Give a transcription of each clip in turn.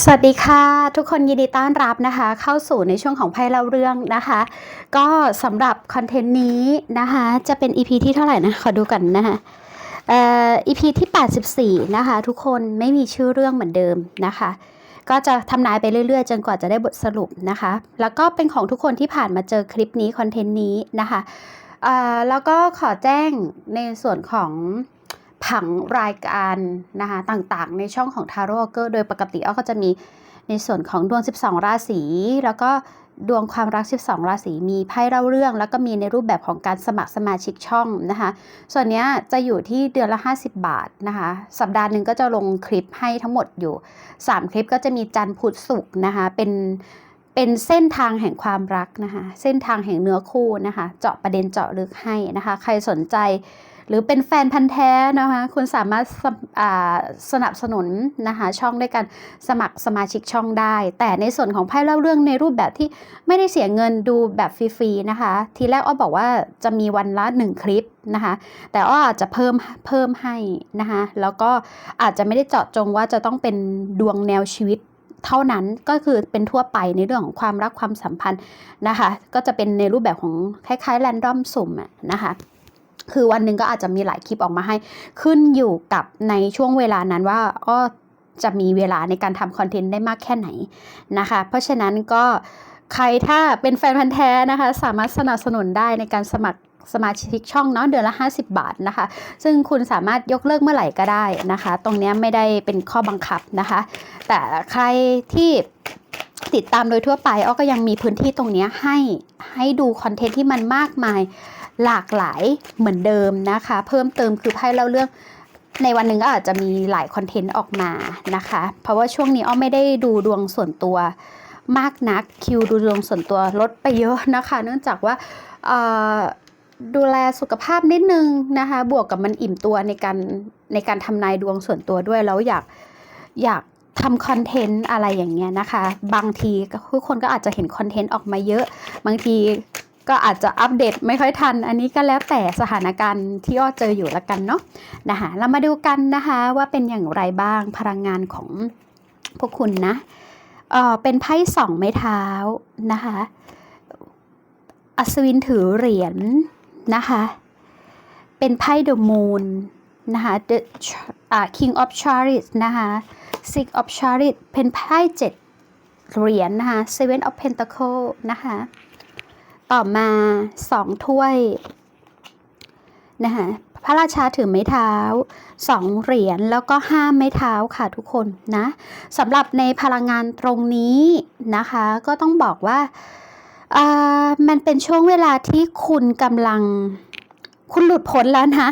สวัสดีค่ะ ทุกคนยินดีต้อนรับนะคะ เข้าสู่ในช่วงของไพ่เล่าเรื่องนะคะ ก็สำหรับคอนเทนต์นี้นะคะ จะเป็น EP ที่เท่าไหร่นะ ขอดูกันนะคะเอ่อ EP ที่ 84 นะคะ ทุกคนไม่มีชื่อเรื่องเหมือนเดิมนะคะ ก็จะทำนายไปเรื่อยๆ จนกว่าจะได้บทสรุปนะคะ แล้วก็เป็นของทุกคนที่ผ่านมาเจอคลิปนี้คอนเทนต์นี้นะคะเอ่อแล้วก็ขอแจ้งในส่วนของ ผังรายการนะคะต่างๆ ในช่องของ Tarot Walker โดยปกติอ้อก็จะมีในส่วนของดวง 12 ราศีแล้วก็ดวงความรัก 12 ราศีมีไพ่เล่าเรื่อง แล้วก็มีในรูปแบบของการสมัครสมาชิกช่องนะคะ ส่วนนี้จะอยู่ที่เดือนละ 50 บาทนะคะ สัปดาห์หนึ่งก็จะลงคลิปให้ทั้งหมดอยู่ 3 คลิปก็จะมีจันทร์พุธศุกร์นะคะ เป็นเป็นเส้นทางแห่งความรักนะคะ เส้นทางแห่งเนื้อคู่นะคะ เจาะประเด็นเจาะลึกให้นะคะ ใครสนใจ หรือเป็นแฟนพันธ์แท้นะคะคุณสามารถสาสนับสนุนนะคะช่องด้วยการสมัครสมาชิกช่องได้ แต่ในส่วนของไพ่เล่าเรื่องในรูปแบบที่ไม่ได้เสียเงินดูแบบฟรีๆนะคะ ทีแรกอ้อบอกว่าจะมีวันละ 1 คลิปนะคะแต่อ้ออาจจะเพิ่มเพิ่มให้นะคะแล้วก็อาจจะไม่ได้เจาะจงว่าจะต้องเป็นดวงแนวชีวิตเท่านั้นก็คือเป็นทั่วไปในเรื่องของความรักความสัมพันธ์นะคะ ก็จะเป็นในรูปแบบของคล้ายๆแรนดอมสุ่มอะนะคะ คือวันหนึ่งก็อาจจะมีหลายคลิปออกมาให้ขึ้นอยู่กับในช่วงเวลานั้นว่าก็จะมีเวลาในการทำคอนเทนต์ได้มากแค่ไหนนะคะ เพราะฉะนั้นก็ใครถ้าเป็นแฟนพันธ์แท้นะคะ สามารถสนับสนุนได้ในการสมัครสมาชิกช่องเนาะเดือนละ 50 บาทนะคะ ซึ่งคุณสามารถยกเลิกเมื่อไหร่ก็ได้นะคะ ตรงนี้ไม่ได้เป็นข้อบังคับนะคะ แต่ใครที่ติดตามโดยทั่วไปอ้อก็ยังมีพื้นที่ตรงนี้ให้ให้ดูคอนเทนต์ที่มันมากมาย หลากหลายเหมือนเดิมนะคะ เพิ่มเติมคือไพ่เล่าเรื่องในวันหนึ่งก็อาจจะมีหลายคอนเทนต์ออกมานะคะ เพราะว่าช่วงนี้อ้อไม่ได้ดูดวงส่วนตัวมากนักคิวดูดวงส่วนตัวลดไปเยอะนะคะ เนื่องจากว่าดูแลสุขภาพนิดนึงนะคะ บวกกับมันอิ่มตัวในการในการทำนายดวงส่วนตัวด้วยแล้วอยากอยากทำคอนเทนต์อะไรอย่างเงี้ยนะคะ บางทีทุกคนก็อาจจะเห็นคอนเทนต์ออกมาเยอะ บางที ก็อาจจะอัปเดตไม่ค่อยทัน อันนี้ก็แล้วแต่สถานการณ์ที่อ้อเจออยู่ละกันเนาะนะคะเรามาดูกันนะคะว่าเป็นอย่างไรบ้างพลังงานของพวกคุณนะเออเป็นไพ่สองไม้เท้านะคะอัศวินถือเหรียญนะคะ เป็นไพ่ The Moon นะคะ The uh, King of Chariots นะคะ Six of Chariots เป็นไพ่เจ็ดเหรียญนะคะ Seven of Pentacle นะคะ ต่อมาสองถ้วยนะคะพระราชาถือไม้เท้าสองเหรียญแล้วก็ห้าไม้เท้าค่ะทุกคนนะสำหรับในพลังงานตรงนี้นะคะ ก็ต้องบอกว่าอ่ามันเป็นช่วงเวลาที่คุณกำลังคุณหลุดพ้นแล้วนะ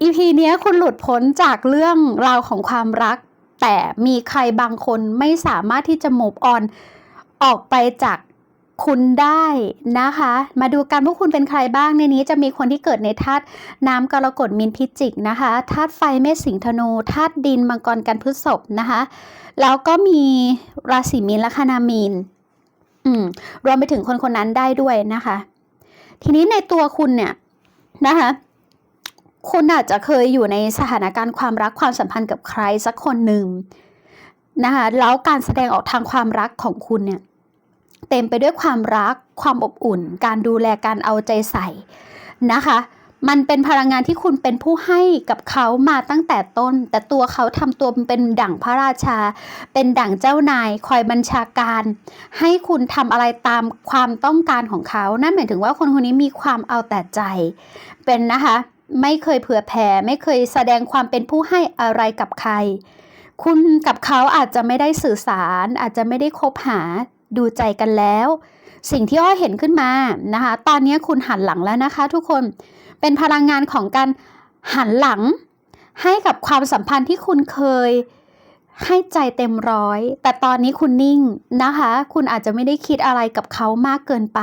อีพีนี้คุณหลุดพ้นจากเรื่องราวของความรัก แต่มีใครบางคนไม่สามารถที่จะ move on ออกไปจาก คุณได้นะคะ มาดูกันพว่าคุณเป็นใครบ้างในนี้จะมีคนที่เกิดในธาตุน้ำกรกฎมินพิจิกนะคะธาตุไฟเมษสิงธนูธาตุดินมังกรกันพฤษภนะคะ แล้วก็มีราศีมีนและคานามีนอืมรวมไปถึงคนคนนั้นได้ด้วยนะคะ ทีนี้ในตัวคุณเนี่ยนะคะคุณอาจจะเคยอยู่ในสถานการณ์ความรักความสัมพันธ์กับใครสักคนหนึ่งนะคะแล้วการแสดงออกทางความรักของคุณเนี่ย เต็มไปด้วยความรัก ความอบอุ่น การดูแลการเอาใจใส่นะคะ มันเป็นพลังงานที่คุณเป็นผู้ให้กับเขามาตั้งแต่ต้น แต่ตัวเขาทำตัวเป็นดั่งพระราชา เป็นดั่งเจ้านาย คอยบัญชาการ ให้คุณทำอะไรตามความต้องการของเขา นั่นหมายถึงว่าคนคนนี้มีความเอาแต่ใจ เป็นนะคะ ไม่เคยเผื่อแผ่ไม่เคยแสดงความเป็นผู้ให้อะไรกับใครคุณกับเขาอาจจะไม่ได้สื่อสารอาจจะไม่ได้คบหา ดูใจกันแล้ว สิ่งที่อ้อยเห็นขึ้นมานะคะ ตอนนี้คุณหันหลังแล้วนะคะ ทุกคนเป็นพลังงานของการหันหลัง ให้กับความสัมพันธ์ที่คุณเคยให้ใจเต็มร้อย แต่ตอนนี้คุณนิ่งนะคะ คุณอาจจะไม่ได้คิดอะไรกับเขามากเกินไป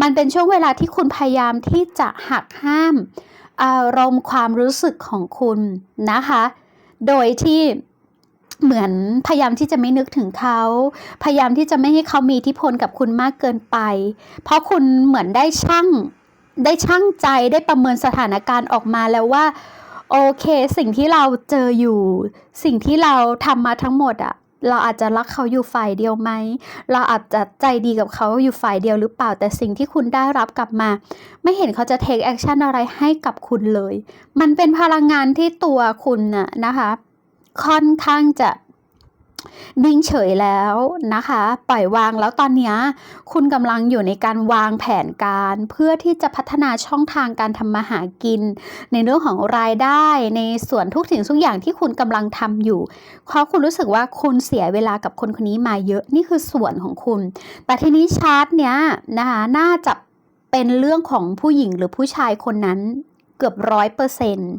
มันเป็นช่วงเวลาที่คุณพยายามที่จะหักห้าม อารมณ์ความรู้สึกของคุณนะคะ โดยที่ เหมือนพยายามที่จะไม่นึกถึงเขา พยายามที่จะไม่ให้เขามีอิทธิพลกับคุณมากเกินไป เพราะคุณเหมือนได้ช่างได้ช่างใจได้ประเมินสถานการณ์ออกมาแล้วว่า โอเค สิ่งที่เราเจออยู่ สิ่งที่เราทำมาทั้งหมดอะเราอาจจะรักเขาอยู่ฝ่ายเดียวไหม เราอาจจะใจดีกับเขาอยู่ฝ่ายเดียวหรือเปล่า แต่สิ่งที่คุณได้รับกลับมา ไม่เห็นเขาจะ take action อะไรให้กับคุณเลย มันเป็นพลังงานที่ตัวคุณน่ะนะคะ ค่อนข้างจะนิ่งเฉยแล้วนะคะ ปล่อยวางแล้วตอนนี้คุณกำลังอยู่ในการวางแผนการเพื่อที่จะพัฒนาช่องทางการทำมาหากิน ในเรื่องของรายได้ในส่วนทุกสิ่งทุกอย่างที่คุณกำลังทำอยู่ เพราะคุณรู้สึกว่าคุณเสียเวลากับคนคนนี้มาเยอะนี่คือส่วนของคุณ แต่ทีนี้ชาร์ตเนี้ยนะคะน่าจะเป็นเรื่องของผู้หญิงหรือผู้ชายคนนั้นเกือบร้อยเปอร์เซ็นต์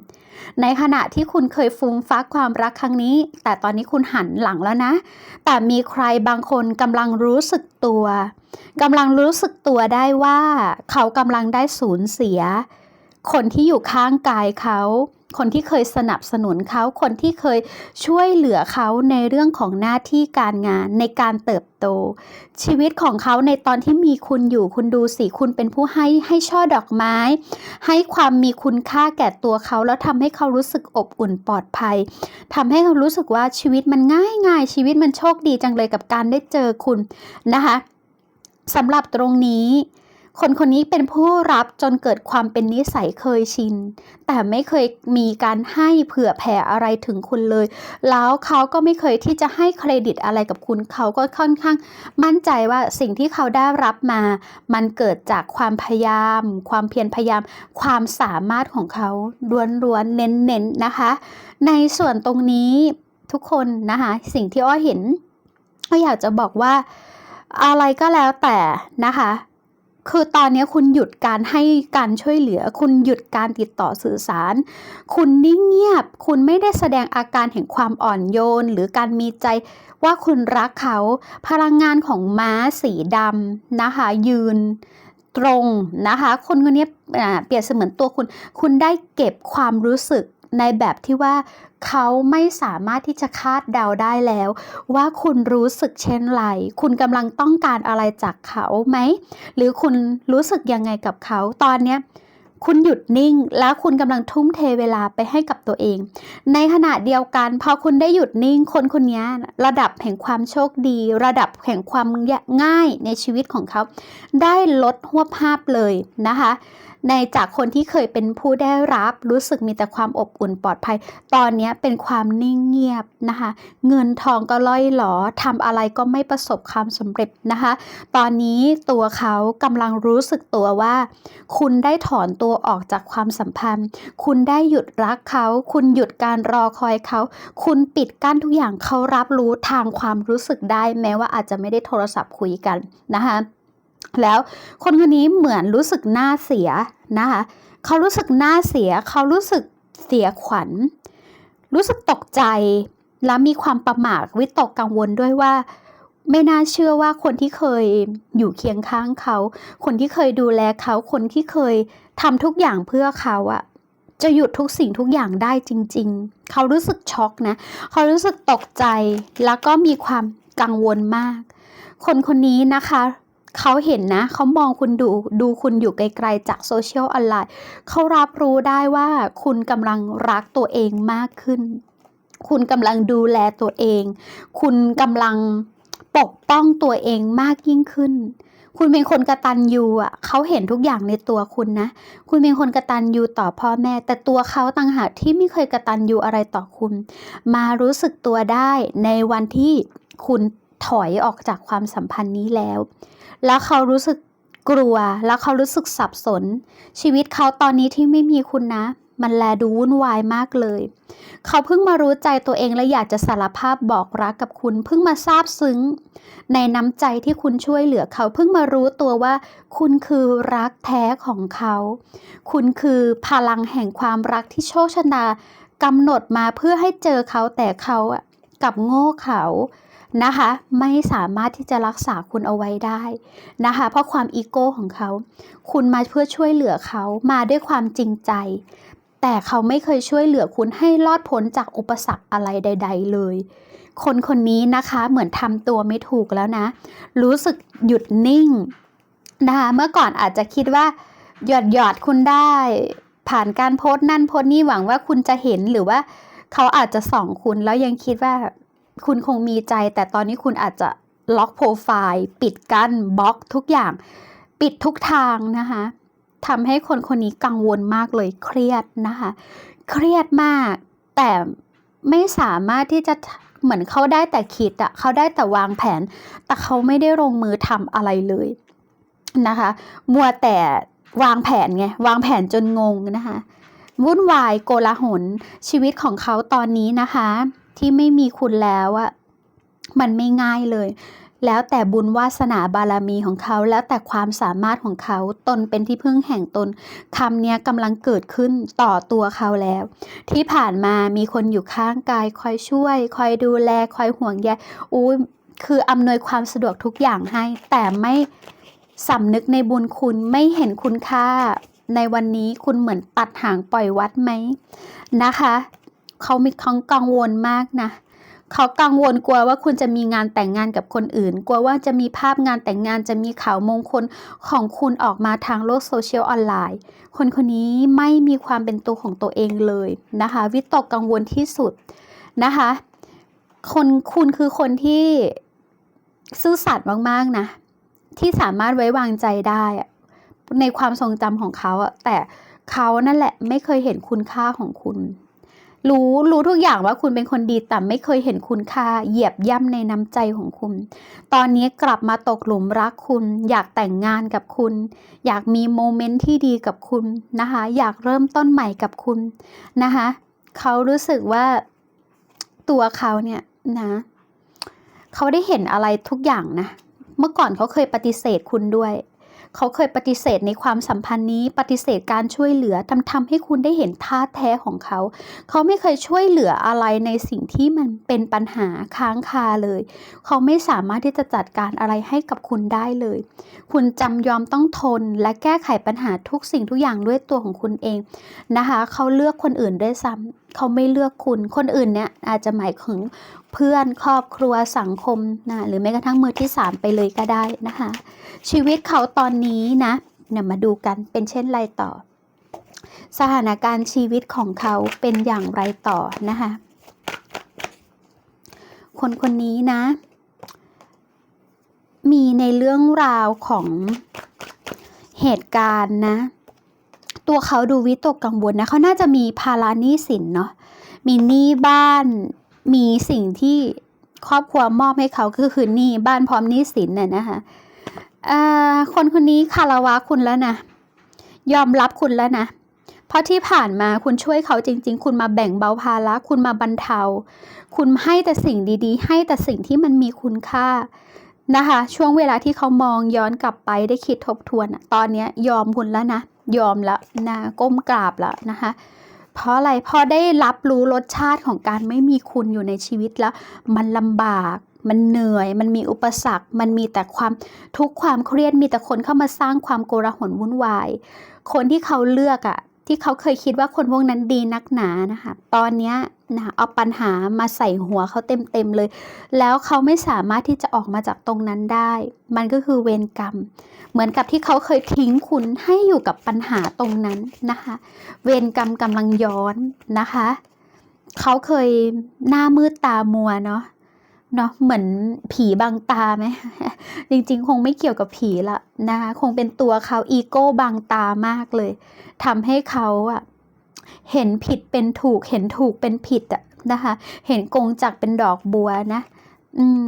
ในขณะที่คุณเคยฟุ้งฟักความรักครั้งนี้ แต่ตอนนี้คุณหันหลังแล้วนะ แต่มีใครบางคนกำลังรู้สึกตัวกำลังรู้สึกตัวได้ว่า เขากำลังได้สูญเสีย คนที่อยู่ข้างกายเขา คนที่เคยสนับสนุนเขา คนที่เคยช่วยเหลือเขาในเรื่องของหน้าที่การงานในการเติบโต ชีวิตของเขาในตอนที่มีคุณอยู่คุณดูสิคุณเป็นผู้ให้ให้ช่อดอกไม้ ให้ความมีคุณค่าแก่ตัวเขา แล้วทำให้เขารู้สึกอบอุ่นปลอดภัยทำให้เขารู้สึกว่าชีวิตมันง่ายง่ายชีวิตมันโชคดีจังเลยกับการได้เจอคุณนะคะสำหรับตรงนี้ คนคนนี้เป็นผู้รับจนเกิดความเป็นนิสัยเคยชิน แต่ไม่เคยมีการให้เผื่อแผ่อะไรถึงคุณเลย แล้วเขาก็ไม่เคยที่จะให้เครดิตอะไรกับคุณ เขาก็ค่อนข้าง มั่นใจว่าสิ่งที่เขาได้รับมา มันเกิดจากความพยายาม ความเพียรพยายาม ความสามารถของเขาล้วนๆเน้นๆนะคะ ในส่วนตรงนี้ทุกคนนะคะ สิ่งที่อ้อเห็นก็อยากจะบอกว่าอะไรก็แล้วแต่นะคะ คือตอนนี้คุณหยุดการให้การช่วยเหลือ คุณหยุดการติดต่อสื่อสาร คุณนิ่งเงียบ คุณไม่ได้แสดงอาการแห่งความอ่อนโยน หรือการมีใจว่าคุณรักเขา พลังงานของม้าสีดำนะคะ ยืนตรงนะคะ คนคนนี้เปรียบเสมือนตัวคุณ คุณได้เก็บความรู้สึก ในแบบที่ว่าเขาไม่สามารถที่จะคาดเดาได้แล้ว ว่าคุณรู้สึกเช่นไร คุณกำลังต้องการอะไรจากเขาไหม หรือคุณรู้สึกยังไงกับเขาตอนเนี้ยคุณหยุดนิ่งแล้วคุณกำลังทุ่มเทเวลาไปให้กับตัวเอง ในขณะเดียวกัน พอคุณได้หยุดนิ่งคนคนนี้ระดับแห่งความโชคดี ระดับแห่งความง่ายในชีวิตของเขา ได้ลดหัวภาพเลยนะคะ ในจากคนที่เคยเป็นผู้ได้รับรู้สึกมีแต่ความอบอุ่นปลอดภัย ตอนนี้เป็นความนิ่งเงียบนะคะ เงินทองก็ล่อยหลอทำอะไรก็ไม่ประสบความสำเร็จนะคะ ตอนนี้ตัวเขากำลังรู้สึกตัวว่า คุณได้ถอนตัวออกจากความสัมพันธ์ คุณได้หยุดรักเขา คุณหยุดการรอคอยเขา คุณปิดกั้นทุกอย่างเขารับรู้ทางความรู้สึกได้แม้ว่าอาจจะไม่ได้โทรศัพท์คุยกันนะคะ แล้วคนคนนี้เหมือนรู้สึกหน้าเสียนะคะเขารู้สึกหน้าเสีย เขารู้สึกเสียขวัญ รู้สึกตกใจ และมีความประหม่าวิตกกังวลด้วยว่า ไม่น่าเชื่อว่าคนที่เคยอยู่เคียงข้างเขา คนที่เคยดูแลเขา คนที่เคยทำทุกอย่างเพื่อเขาอะจะหยุดทุกสิ่งทุกอย่างได้จริง ๆ เขารู้สึกช็อกนะ เขารู้สึกตกใจแล้วก็มีความกังวลมาก คนคนนี้นะคะ เขาเห็นนะเขามองคุณดูดูคุณอยู่ไกลๆจากโซเชียลออนไลน์เขารับรู้ได้ว่าคุณกำลังรักตัวเองมากขึ้น คุณกำลังดูแลตัวเอง คุณกำลังปกป้องตัวเองมากยิ่งขึ้น คุณเป็นคนกระตันยูอะเขาเห็นทุกอย่างในตัวคุณนะ คุณเป็นคนกระตันยูต่อพ่อแม่ แต่ตัวเขาต่างหากที่ไม่เคยกระตันยูอะไรต่อคุณ มารู้สึกตัวได้ในวันที่คุณถอยออกจากความสัมพันธ์นี้แล้ว แล้วเขารู้สึกกลัว แล้วเขารู้สึกสับสน ชีวิตเขาตอนนี้ที่ไม่มีคุณนะ มันแลดูวุ่นวายมากเลย เขาเพิ่งมารู้ใจตัวเองและอยากจะสารภาพบอกรักกับคุณ เพิ่งมาซาบซึ้ง ในน้ำใจที่คุณช่วยเหลือเขาเพิ่งมารู้ตัวว่า คุณคือรักแท้ของเขา คุณคือพลังแห่งความรักที่โชคชะตากำหนดมาเพื่อให้เจอเขาแต่เขาอะกับโง่เขา นะคะ ไม่สามารถที่จะรักษาคุณเอาไว้ได้นะคะ เพราะความอีโก้ของเขา คุณมาเพื่อช่วยเหลือเขามาด้วยความจริงใจ แต่เขาไม่เคยช่วยเหลือคุณให้รอดพ้นจากอุปสรรคอะไรใด ๆ เลย คนคนนี้นะคะเหมือนทำตัวไม่ถูกแล้วนะ รู้สึกหยุดนิ่งนะคะเมื่อก่อนอาจจะคิดว่า หยอดหยอดคุณได้ ผ่านการโพสต์นั่นโพสต์นี่หวังว่าคุณจะเห็นหรือว่าเขาอาจจะส่องคุณแล้วยังคิดว่า คุณคงมีใจ แต่ตอนนี้คุณอาจจะล็อกโปรไฟล์ปิดกั้นบล็อกทุกอย่าง ปิดทุกทางนะคะทำให้คนคนนี้กังวลมากเลยเครียดนะคะ เครียดมาก แต่ไม่สามารถที่จะเหมือนเขาได้แต่คิดอะเขาได้แต่วางแผน แต่เขาไม่ได้ลงมือทำอะไรเลยนะคะ มัวแต่วางแผนไง วางแผนจนงงนะคะ วุ่นวายโกลาหลชีวิตของเขาตอนนี้นะคะ ที่ไม่มีคุณแล้วอะมันไม่ง่ายเลย แล้วแต่บุญวาสนาบารมีของเขา แล้วแต่ความสามารถของเขา ตนเป็นที่พึ่งแห่งตนคำนี้กำลังเกิดขึ้นต่อตัวเขาแล้ว ที่ผ่านมามีคนอยู่ข้างกาย คอยช่วย คอยดูแล คอยห่วงใยอุ้ยคืออำนวยความสะดวกทุกอย่างให้ แต่ไม่สำนึกในบุญคุณไม่เห็นคุณค่า ในวันนี้คุณเหมือนตัดหางปล่อยวัดไหมนะคะ เขามีเขากังวลมากนะเขากังวลกลัวว่าคุณจะมีงานแต่งงานกับคนอื่น กลัวว่าจะมีภาพงานแต่งงานจะมีข่าวมงคลของคุณออกมาทางโลกโซเชียลออนไลน์ คนคนนี้ไม่มีความเป็นตัวของตัวเองเลยนะคะ วิตกกังวลที่สุดนะคะ คนคุณคือคนที่ซื่อสัตย์มาก ๆ นะ ที่สามารถไว้วางใจได้ในความทรงจำของเขาอะแต่เขานั่นแหละไม่เคยเห็นคุณค่าของคุณ รู้รู้ทุกอย่างว่าคุณเป็นคนดีแต่ไม่เคยเห็นคุณค่า เหยียบย่ำในน้ำใจของคุณ ตอนนี้กลับมาตกหลุมรักคุณ อยากแต่งงานกับคุณ อยากมีโมเมนต์ที่ดีกับคุณนะคะ อยากเริ่มต้นใหม่กับคุณนะคะเขารู้สึกว่าตัวเขาเนี่ยนะเขาได้เห็นอะไรทุกอย่างนะ เมื่อก่อนเขาเคยปฏิเสธคุณด้วย เขาเคยปฏิเสธในความสัมพันธ์นี้ ปฏิเสธการช่วยเหลือทำทำให้คุณได้เห็นท่าแท้ของเขา เขาไม่เคยช่วยเหลืออะไรในสิ่งที่มันเป็นปัญหาค้างคาเลย เขาไม่สามารถที่จะจัดการอะไรให้กับคุณได้เลย คุณจำยอมต้องทนและแก้ไขปัญหาทุกสิ่งทุกอย่างด้วยตัวของคุณเองนะคะ เขาเลือกคนอื่นด้วยซ้ำเขาไม่เลือกคุณ คนอื่นเนี่ยอาจจะหมายถึง เพื่อนครอบครัวสังคมนะหรือแม้กระทั่งมือที่สามไปเลยก็ได้นะคะ ชีวิตเขาตอนนี้นะเนี่ยมาดูกันเป็นเช่นไรต่อ สถานการณ์ชีวิตของเขาเป็นอย่างไรต่อนะคะคนคนนี้นะ มีในเรื่องราวของเหตุการณ์นะ ตัวเขาดูวิตกกังวลนะเขาน่าจะมีภาระหนี้สินเนาะมีหนี้บ้าน มีสิ่งที่ครอบครัวมอบให้เขาก็คือหนี้บ้านพร้อมหนี้สินน่ะนะคะคนคนนี้คารวะคุณแล้วนะ ยอมรับคุณแล้วนะ เพราะที่ผ่านมาคุณช่วยเขาจริง ๆ คุณมาแบ่งเบาภาระคุณมาบรรเทา คุณให้แต่สิ่งดีๆ ให้แต่สิ่งที่มันมีคุณค่านะคะ ช่วงเวลาที่เขามองย้อนกลับไปได้คิดทบทวนอะตอนนี้ยยอมคุณแล้วนะ ยอมแล้วนะก้มกราบแล้วนะคะ เพราะอะไรพอได้รับรู้รสชาติของการไม่มีคุณอยู่ในชีวิตแล้ว มันลำบากมันเหนื่อย มันมีอุปสรรค มันมีแต่ความทุกข์ความเครียด มีแต่คนเข้ามาสร้างความโกลาหลวุ่นวาย คนที่เขาเลือกอะที่เขาเคยคิดว่าคนพวกนั้นดีนักหนานะคะ ตอนเนี้ย นะเอาปัญหามาใส่หัวเขาเต็มๆเลย แล้วเขาไม่สามารถที่จะออกมาจากตรงนั้นได้ มันก็คือเวรกรรม เหมือนกับที่เขาเคยทิ้งคุณให้อยู่กับปัญหาตรงนั้นนะคะ เวรกรรมกำลังย้อนนะคะ เขาเคยหน้ามืดตามัวเนาะเนาะเหมือนผีบังตาไหมจริงๆ คงไม่เกี่ยวกับผีละนะคะคงเป็นตัวเขาอีโก้บังตามากเลยทำให้เขาอะ เห็นผิดเป็นถูก เห็นถูกเป็นผิดอะนะคะ เห็นกงจักรเป็นดอกบัวนะ อืม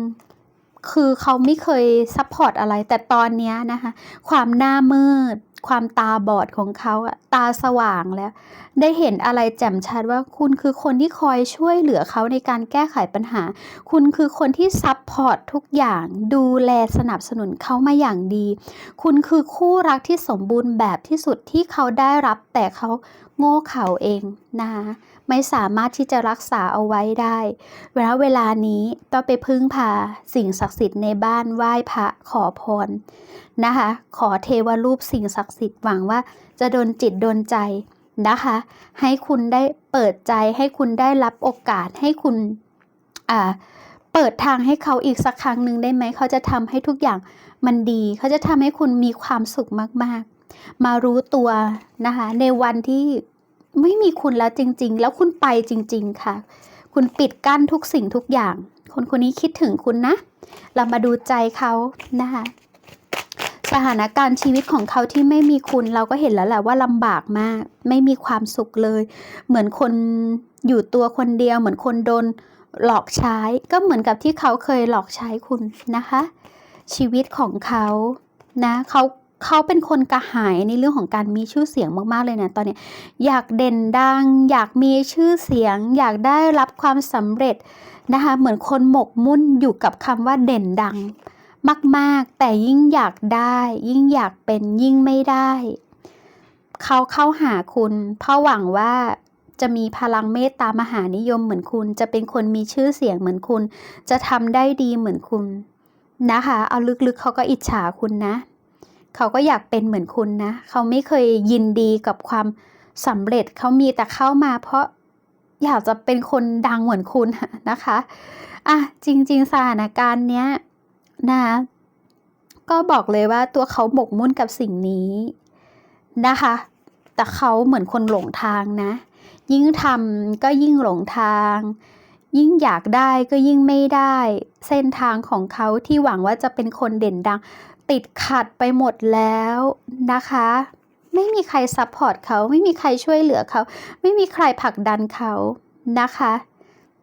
คือเขาไม่เคยซัพพอร์ตอะไร แต่ตอนนี้นะคะ ความหน้ามืด ความตาบอดของเขาอะตาสว่างแล้ว ได้เห็นอะไรแจ่มชัดว่าคุณคือคนที่คอยช่วยเหลือเขาในการแก้ไขปัญหา คุณคือคนที่ซัพพอร์ตทุกอย่าง ดูแลสนับสนุนเขามาอย่างดี คุณคือคู่รักที่สมบูรณ์แบบที่สุดที่เขาได้รับแต่เขา โง่เขลาเองนะคะไม่สามารถที่จะรักษาเอาไว้ได้เวลาเวลานี้ต้องไปพึ่งพาสิ่งศักดิ์สิทธิ์ในบ้านไหว้พระขอพรนะคะขอเทวรูปสิ่งศักดิ์สิทธิ์หวังว่าจะโดนจิตโดนใจนะคะ ให้คุณได้เปิดใจให้คุณได้รับโอกาสให้คุณอ่าเปิดทางให้เขาอีกสักครั้งหนึ่งได้ไหม เขาจะทำให้ทุกอย่างมันดี เขาจะทำให้คุณมีความสุขมาก ๆ มารู้ตัวนะคะ ในวันที่ ไม่มีคุณแล้วจริง ๆ แล้วคุณไปจริง ๆ ค่ะ คุณปิดกั้นทุกสิ่งทุกอย่าง คนคนนี้คิดถึงคุณนะ เรามาดูใจเขานะคะสถานการณ์ชีวิตของเขาที่ไม่มีคุณเราก็เห็นแล้วแหละว่าลำบากมาก ไม่มีความสุขเลย เหมือนคนอยู่ตัวคนเดียว เหมือนคนโดนหลอกใช้ ก็เหมือนกับที่เขาเคยหลอกใช้คุณนะคะ ชีวิตของเขานะเขา เขาเป็นคนกระหายในเรื่องของการมีชื่อเสียงมากๆเลยนะตอนนี้อยากเด่นดัง อยากมีชื่อเสียง อยากได้รับความสำเร็จนะคะเหมือนคนหมกมุ่นอยู่กับคำว่าเด่นดัง มากๆ แต่ยิ่งอยากได้ ยิ่งอยากเป็นยิ่งไม่ได้ เขาเข้าหาคุณเพราะหวังว่าจะมีพลังเมตตามหานิยมเหมือนคุณ จะเป็นคนมีชื่อเสียงเหมือนคุณ จะทำได้ดีเหมือนคุณนะคะ เอาลึกๆเขาก็อิจฉาคุณนะ เขาก็อยากเป็นเหมือนคุณนะ เขาไม่เคยยินดีกับความสำเร็จเขามีแต่เข้ามาเพราะอยากจะเป็นคนดังเหมือนคุณนะคะอะจริง ๆ สถานการณ์เนี้ยนะคะก็บอกเลยว่าตัวเขาหมกมุ่นกับสิ่งนี้นะคะ แต่เขาเหมือนคนหลงทางนะ ยิ่งทำก็ยิ่งหลงทาง ยิ่งอยากได้ก็ยิ่งไม่ได้ เส้นทางของเขาที่หวังว่าจะเป็นคนเด่นดัง ติดขัดไปหมดแล้วนะคะ ไม่มีใครซัพพอร์ตเขา ไม่มีใครช่วยเหลือเขา ไม่มีใครผลักดันเขานะคะ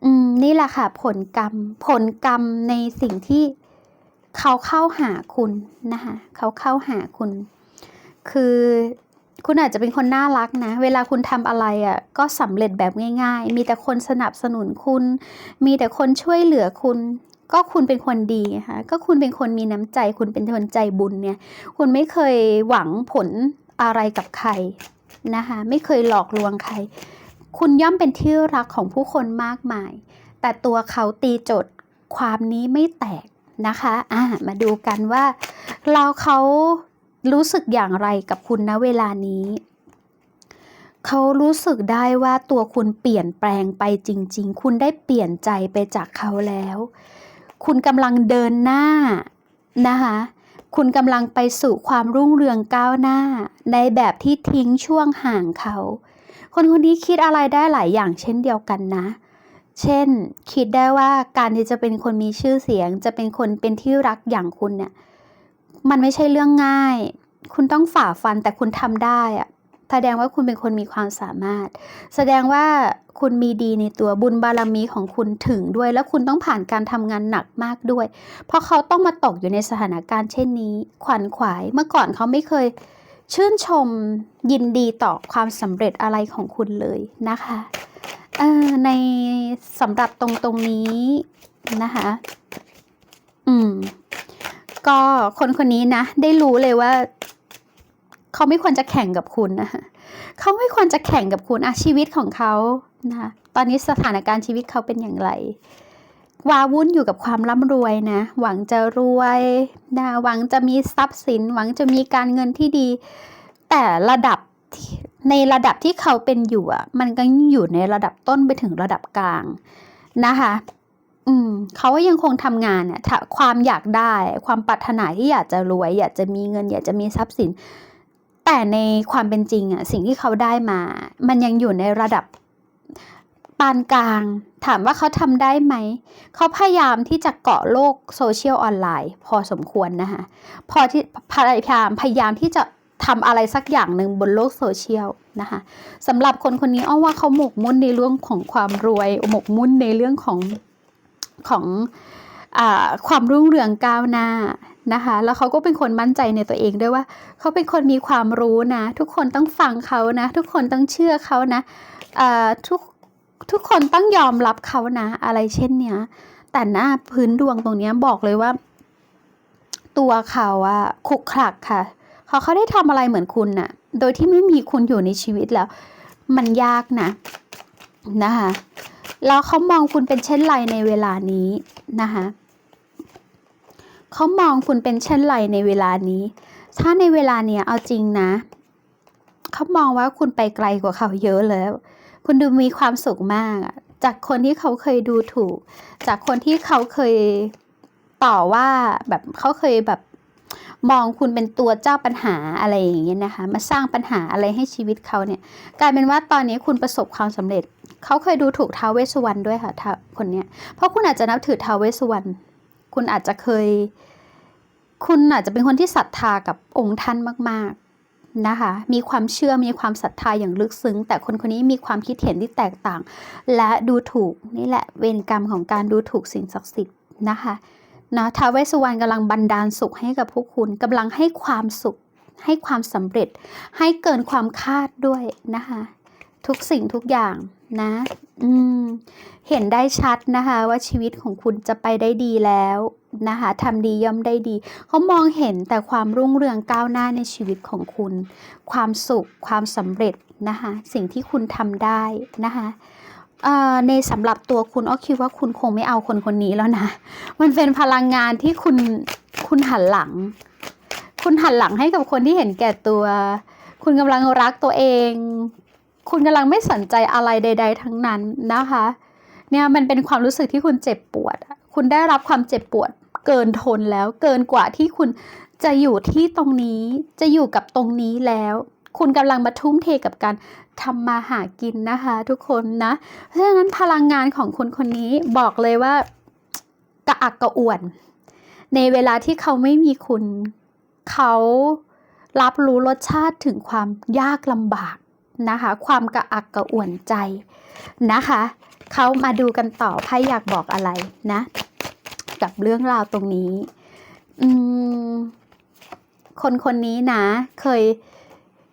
อืม นี่แหละค่ะ ผลกรรม ผลกรรมในสิ่งที่เขาเข้าหาคุณนะคะเขาเข้าหาคุณ คือคุณอาจจะเป็นคนน่ารักนะ เวลาคุณทำอะไรอะ่ะ ก็สำเร็จแบบง่าย ๆ มีแต่คนสนับสนุนคุณ มีแต่คนช่วยเหลือคุณ ก็คุณเป็นคนดีค่ะก็คุณเป็นคนมีน้ำใจ คุณเป็นคนใจบุญเนี่ย คุณไม่เคยหวังผลอะไรกับใครนะคะไม่เคยหลอกลวงใคร คุณย่อมเป็นที่รักของผู้คนมากมาย แต่ตัวเขาตีโจทย์ความนี้ไม่แตกนะคะอ่ามาดูกันว่า เราเขารู้สึกอย่างไรกับคุณณเวลานี้ เขารู้สึกได้ว่าตัวคุณเปลี่ยนแปลงไปจริง ๆ คุณได้เปลี่ยนใจไปจากเขาแล้ว คุณกำลังเดินหน้านะคะคุณกำลังไปสู่ความรุ่งเรืองก้าวหน้า ในแบบที่ทิ้งช่วงห่างเขา คนคนนี้คิดอะไรได้หลายอย่างเช่นเดียวกันนะ เช่น คิดได้ว่าการที่จะเป็นคนมีชื่อเสียง จะเป็นคนเป็นที่รักอย่างคุณเนี่ย มันไม่ใช่เรื่องง่าย คุณต้องฝ่าฟันแต่คุณทำได้อะ แสดงว่าคุณเป็นคนมีความสามารถ แสดงว่าคุณมีดีในตัวบุญบารมีของคุณถึงด้วย แล้วคุณต้องผ่านการทำงานหนักมากด้วย เพราะเขาต้องมาตกอยู่ในสถานการณ์เช่นนี้ ขวัญขวายเมื่อก่อนเขาไม่เคย ชื่นชมยินดีต่อความสำเร็จอะไรของคุณเลยนะคะเออในสำหรับตรงตรงนี้นะคะอืม ก็คนคนนี้นะ ได้รู้เลยว่า เขาไม่ควรจะแข่งกับคุณนะเขาไม่ควรจะแข่งกับคุณอะชีวิตของเขานะตอนนี้สถานการณ์ชีวิตเขาเป็นอย่างไรวาวุ่นอยู่กับความร่ำรวยนะ หวังจะรวยนะหวังจะมีทรัพย์สิน หวังจะมีการเงินที่ดี แต่ระดับในระดับที่เขาเป็นอยู่อะ มันก็อยู่ในระดับต้นไปถึงระดับกลางนะคะ อืมเขาก็ยังคงทำงานเนี่ยความอยากได้ ความปรารถนาที่อยากจะรวย อยากจะมีเงิน อยากจะมีทรัพย์สิน แต่ในความเป็นจริงอะสิ่งที่เขาได้มา มันยังอยู่ในระดับปานกลาง ถามว่าเขาทำได้ไหม เขาพยายามที่จะเกาะโลกโซเชียลออนไลน์พอสมควรนะคะพอที่พยายามพยายามที่จะทำอะไรสักอย่างหนึ่งบนโลกโซเชียลนะคะสำหรับคนคนนี้อ้อว่าเขาหมกมุ่นในเรื่องของความรวยหมกมุ่นในเรื่องของของอความรุ่งเรืองก้าวหน้า นะคะ แล้วเขาก็เป็นคนมั่นใจในตัวเองด้วยว่า เขาเป็นคนมีความรู้นะ ทุกคนต้องฟังเขานะ ทุกคนต้องเชื่อเขานะทุกทุกคนต้องยอมรับเขานะ อะไรเช่นเนี้ย แต่หน้าพื้นดวงตรงเนี้ยบอกเลยว่า ตัวเขาอะขลุกขลักค่ะเขาเขาได้ทำอะไรเหมือนคุณน่ะ โดยที่ไม่มีคุณอยู่ในชีวิตแล้ว มันยากนะนะคะแล้วเขามองคุณเป็นเช่นไรในเวลานี้นะคะ เขามองคุณเป็นเช่นไรในเวลานี้ ถ้าในเวลาเนี้ยเอาจริงนะ เขามองว่าคุณไปไกลกว่าเขาเยอะแล้ว คุณดูมีความสุขมากอะจากคนที่เขาเคยดูถูก จากคนที่เขาเคยต่อว่าแบบเขาเคยแบบมองคุณเป็นตัวเจ้าปัญหาอะไรอย่างเงี้ยนะคะ มาสร้างปัญหาอะไรให้ชีวิตเขาเนี่ย กลายเป็นว่าตอนนี้คุณประสบความสำเร็จ เขาเคยดูถูกท้าวเวสสุวรรณด้วยค่ะคนเนี้ยเพราะคุณอาจจะนับถือท้าวเวสสุวรรณ คุณอาจจะเคย คุณอาจจะเป็นคนที่ศรัทธากับองค์ท่านมาก ๆนะคะ มีความเชื่อมีความศรัทธาอย่างลึกซึ้ง แต่คนคนนี้มีความคิดเห็นที่แตกต่าง และดูถูกนี่แหละเวรกรรมของการดูถูกสิ่งศักดิ์สิทธิ์นะคะนะท้าวเวสสุวรรณกำลังบันดาลสุขให้กับพวกคุณกำลังให้ความสุขให้ความสำเร็จ ให้เกินความคาดด้วยนะคะ ทุกสิ่งทุกอย่างนะ อืม เห็นได้ชัดนะคะ ว่าชีวิตของคุณจะไปได้ดีแล้วนะคะทำดีย่อมได้ดี เขามองเห็นแต่ความรุ่งเรืองก้าวหน้าในชีวิตของคุณ ความสุข ความสำเร็จนะคะ สิ่งที่คุณทำได้นะคะในสำหรับตัวคุณอ้อคิดว่าคุณคงไม่เอาคนคนนี้แล้วนะ มันเป็นพลังงานที่คุณคุณหันหลัง คุณหันหลังให้กับคนที่เห็นแก่ตัว คุณกำลังรักตัวเอง คุณกำลังไม่สนใจอะไรใด ๆ ทั้งนั้นนะคะ เนี่ยมันเป็นความรู้สึกที่คุณเจ็บปวด คุณได้รับความเจ็บปวดเกินทนแล้ว เกินกว่าที่คุณจะอยู่ที่ตรงนี้ จะอยู่กับตรงนี้แล้ว คุณกำลังมาทุ่มเทกับการทำมาหากินนะคะ ทุกคนนะ เพราะฉะนั้นพลังงานของคนคนนี้บอกเลยว่ากระอักกระอ่วน ในเวลาที่เขาไม่มีคุณ เขารับรู้รสชาติถึงความยากลำบาก นะคะ ความกระอักกระอ่วนใจนะคะเขามาดูกันต่อไพ่อยากบอกอะไรนะ กับเรื่องราวตรงนี้ อืม คนคนนี้นะ เคย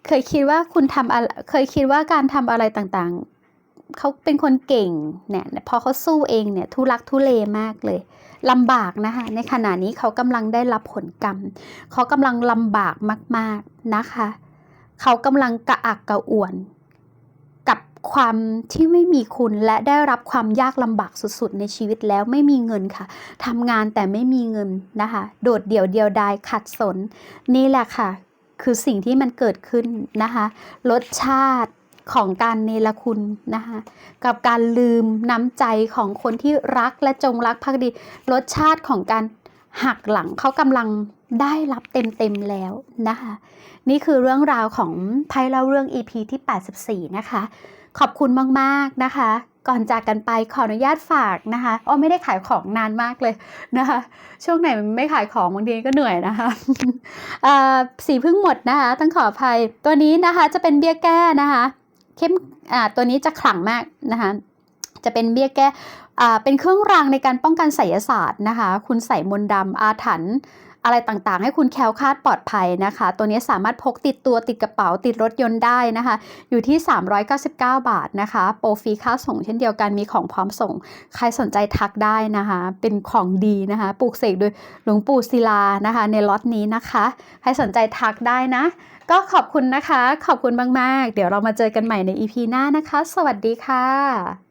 เคยคิดว่าคุณทำอะไรเคยคิดว่าการทำอะไรต่างๆ เขาเป็นคนเก่งเนี่ยพอเขาสู้เองเนี่ยทุลักทุเลมากเลยลำบากนะคะ ในขณะนี้เขากำลังได้รับผลกรรม เขากำลังลำบากมาก ๆนะคะ เขากำลังกระอักกระอ่วน กับความที่ไม่มีคุณและได้รับความยากลำบากสุดๆ ในชีวิตแล้วไม่มีเงินค่ะทำงานแต่ไม่มีเงินนะคะ โดดเดี่ยวเดียวดายขัดสน นี่แหละค่ะ คือสิ่งที่มันเกิดขึ้นนะคะรสชาติของการเนรคุณนะคะกับการลืมน้ำใจของคนที่รักและจงรักภักดี รสชาติของการ หักหลังเขากำลังได้รับเต็มๆแล้วนะคะ นี่คือเรื่องราวของไพ่เล่าเรื่อง EP ที่ 84 นะคะ ขอบคุณมากๆนะคะ ก่อนจากกันไปขออนุญาตฝากนะคะอ้อไม่ได้ขายของนานมากเลยนะคะ ช่วงไหนไม่ขายของบางทีก็เหนื่อยนะคะสีพึ่งหมดนะคะต้องขออภัยตัวนี้นะคะจะเป็นเบี้ยแก้นะคะเข้มอ่าตัวนี้จะขลังมากนะคะจะเป็นเบี้ยแก้อ่ เป็นเครื่องรางในการป้องกันไสยศาสตร์นะคะ คุณใส่มนต์ดำอาถรรพ์อะไรต่างๆ ให้คุณแคล้วคลาดปลอดภัยนะคะ ตัวนี้สามารถพกติดตัวติดกระเป๋าติดรถยนต์ได้นะคะ อยู่ที่ 399 บาทนะคะ โปรฟรีค่าส่งเช่นเดียวกันมีของพร้อมส่ง ใครสนใจทักได้นะคะ เป็นของดีนะคะ ปลูกเสกโดยหลวงปู่ศิลานะคะ ในล็อตนี้นะคะ ใครสนใจทักได้นะ ก็ขอบคุณนะคะ ขอบคุณมากๆ เดี๋ยวเรามาเจอกันใหม่ใน EP หน้านะคะ สวัสดีค่ะ